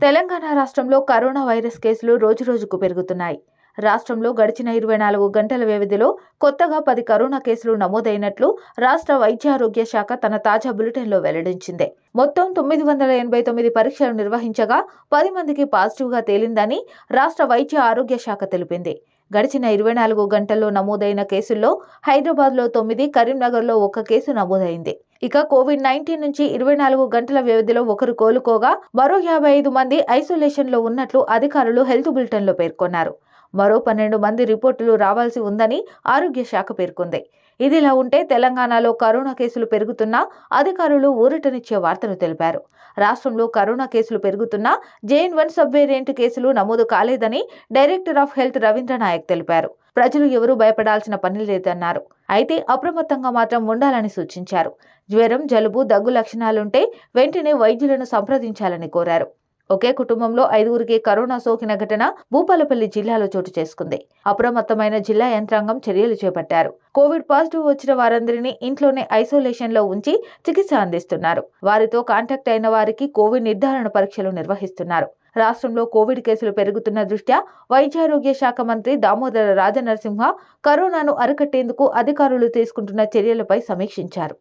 తెలంగాణ రాష్ట్రంలో corona virus కేసులు రోజురోజుకు పెరుగుతున్నాయి. రాష్ట్రంలో గడిచిన ఇరవై నాలుగు గంటల వ్యవధిలో కొత్తగా పది కరోనా కేసులు నమోదైనట్లు రాష్ట్ర వైద్యారోగ్య శాఖ తన తాజా బులెటిన్లో వెల్లడించింది. మొత్తం తొమ్మిది వందల ఎనభై తొమ్మిది పరీక్షలు నిర్వహించగా పది మందికి పాజిటివ్గా తేలిందని రాష్ట్ర వైద్య ఆరోగ్య శాఖ తెలిపింది. గడిచిన ఇరవై నాలుగు గంటల్లో నమోదైన కేసుల్లో హైదరాబాద్లో తొమ్మిది కరీంనగర్లో ఒక కేసు నమోదైంది. ఇక కోవిడ్ నైన్టీన్ నుంచి ఇరవై నాలుగు గంటల వ్యవధిలో ఒకరు కోలుకోగా మరో యాభై ఐదు మంది ఐసోలేషన్లో ఉన్నట్లు అధికారులు హెల్త్ బులెటిన్లో పేర్కొన్నారు. మరో పన్నెండు మంది రిపోర్టులు రావాల్సి ఉందని ఆరోగ్య శాఖ పేర్కొంది. ఇదిలా ఉంటే తెలంగాణలో కరోనా కేసులు పెరుగుతున్నా అధికారులు ఊరటనిచ్చే వార్తను తెలిపారు. రాష్ట్రంలో కరోనా కేసులు పెరుగుతున్నా జేఎన్ వన్ సబ్ వేరియంట్ కేసులు నమోదు కాలేదని director of health Ravindra Nayak తెలిపారు. ప్రజలు ఎవరూ భయపడాల్సిన పని లేదన్నారు. అయితే అప్రమత్తంగా మాత్రం ఉండాలని సూచించారు. జ్వరం జలుబు దగ్గు లక్షణాలుంటే వెంటనే వైద్యులను సంప్రదించాలని కోరారు. ఒకే కుటుంబంలో ఐదుగురికి కరోనా సోకిన ఘటన భూపాలపల్లి జిల్లాలో చోటు చేసుకుంది. అప్రమత్తమైన జిల్లా యంత్రాంగం చర్యలు చేపట్టారు. కోవిడ్ పాజిటివ్ వచ్చిన వారందరినీ ఇంట్లోనే ఐసోలేషన్లో ఉంచి చికిత్స అందిస్తున్నారు. వారితో కాంటాక్ట్ అయిన వారికి కోవిడ్ నిర్ధారణ పరీక్షలు నిర్వహిస్తున్నారు. రాష్ట్రంలో కోవిడ్ కేసులు పెరుగుతున్న దృష్ట్యా వైద్యారోగ్య శాఖ మంత్రి దామోదర రాజనరసింహ కరోనాను అరికట్టేందుకు అధికారులు తీసుకుంటున్న చర్యలపై సమీక్షించారు.